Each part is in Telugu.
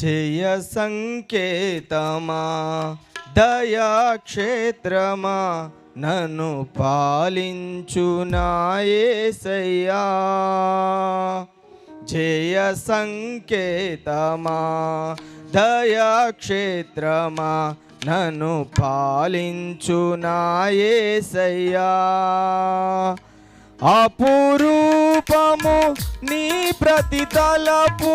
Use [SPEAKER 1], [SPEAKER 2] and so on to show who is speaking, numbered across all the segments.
[SPEAKER 1] జయ సంకేతమా దయాక్షేత్రమా నన్ను పాలించు నాయసయ్యా జయ సంకేతమా దయాక్షేత్రమా నన్ను పాలించు నాయసయ్యా అపురూపము నీ ప్రతి తలపు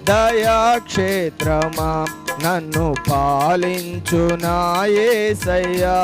[SPEAKER 1] దయాక్షేత్రమా? నన్ను పాలించు నాయసయ్యా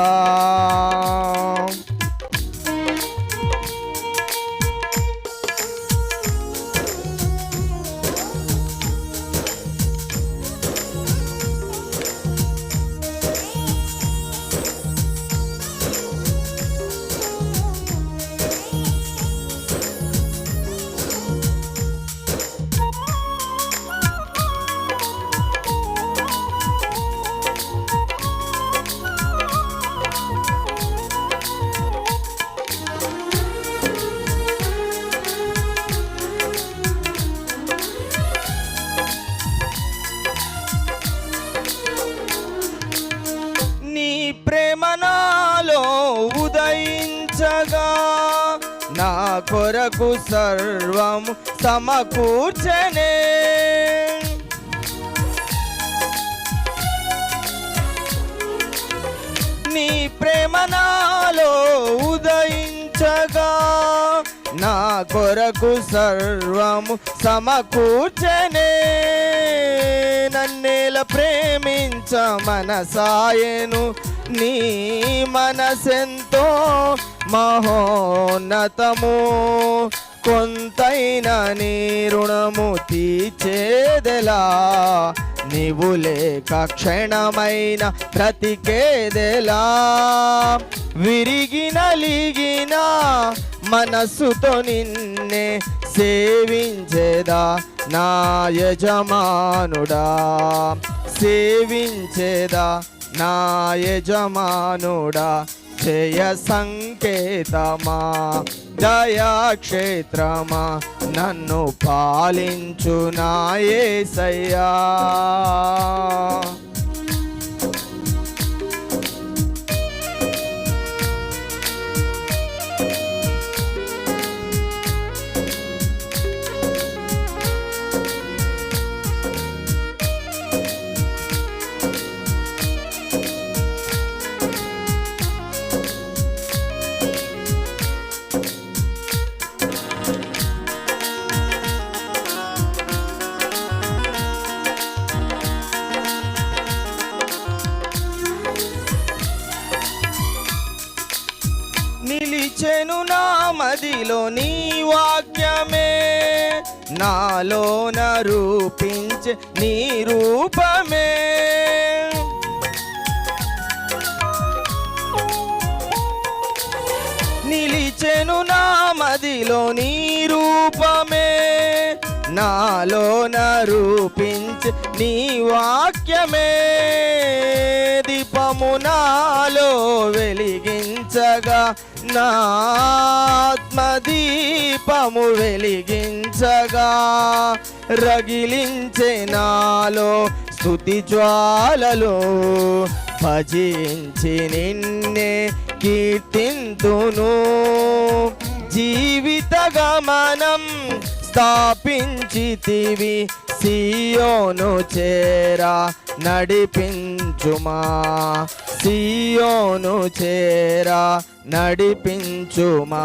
[SPEAKER 1] నా కొరకు సర్వం సమకూర్చనే. నీ ప్రేమ నాలో ఉదయించగా నా కొరకు సర్వము సమకూర్చనే. నన్నేల ప్రేమించ మనసాయను నీ మనసెంతో మహోన్నతము కొంతైన నీ రుణము తీర్చేదెలా? నీవు లేక క్షణమైన బ్రతికేదెలా? విరిగిన లిగిన మనస్సుతో నిన్నే సేవించేదా నా యజమానుడా? సేవించేదా నా యజమానుడా జయ సంకేతమా దయాక్షేత్రమా నన్ను పాలించు నాయసయ్యా మదిలో నీ వాక్యమే నాలోన రూపించే నీ రూపమే. నిలిచెను నా మదిలో నీ రూపమే నాలోన రూపించే నీ వాక్యమే. దీపము నాలో వెలిగించగా నా ఆత్మదీపము వెలిగించగా రగిలించే నాలో స్థుతి జ్వాలలు భజించి నిన్నే కీర్తింతును. జీవిత గమనం స్థాపించితివి సియోను చేరా నడిపించుమా. సియోను చేరా నడిపించుమా.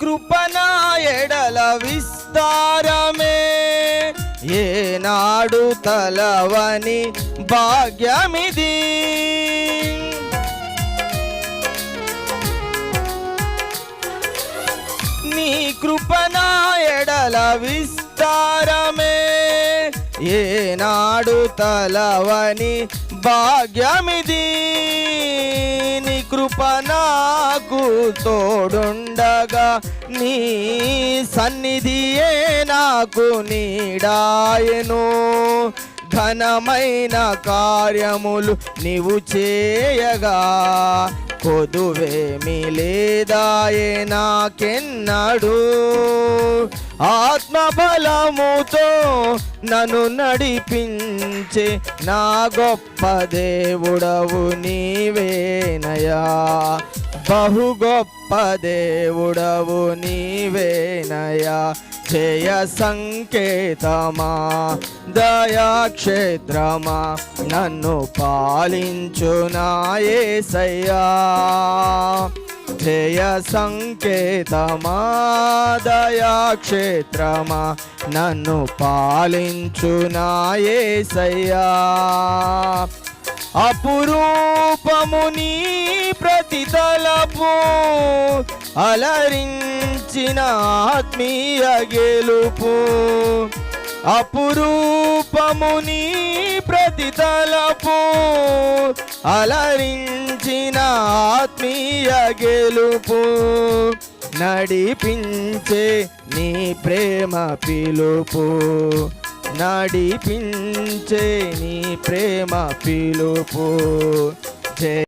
[SPEAKER 1] నీ కృపనా ఎడల విస్తారమే. ఏనాడు తలవని భాగ్యమిది. నీ కృపనా ఎడల విస్తారమే. ఏనాడు తలవని భాగ్యమిది. కృప నాకు తోడుండగా నీ సన్నిధియే నాకు నీడాయను. ఘనమైన కార్యములు నీవు చేయగా కొదువేమి లేదాయే నాకెన్నడూ. ఆత్మబలముతో నన్ను నడిపించే నా గొప్ప దేవుడవు నీవేనయా. బహు గొప్ప దేవుడవు నీవేనయా. జయ సంకేతమా దయాక్షేత్రమా నన్ను పాలించు నాయసయ్యా జయ సంకేతమా దయాక్షేత్రమా నన్ను పాలించు నాయసయ్యా అపురూపముని ప్రతి తలపు అలరించిన ఆత్మీయ గెలుపు. అపురూపముని ప్రతి తలపు అలరించిన ఆత్మీయ గెలుపు నడిపించే నీ ప్రేమ పిలుపు. నడిపించే నీ ప్రేమ పిలుపు. జయ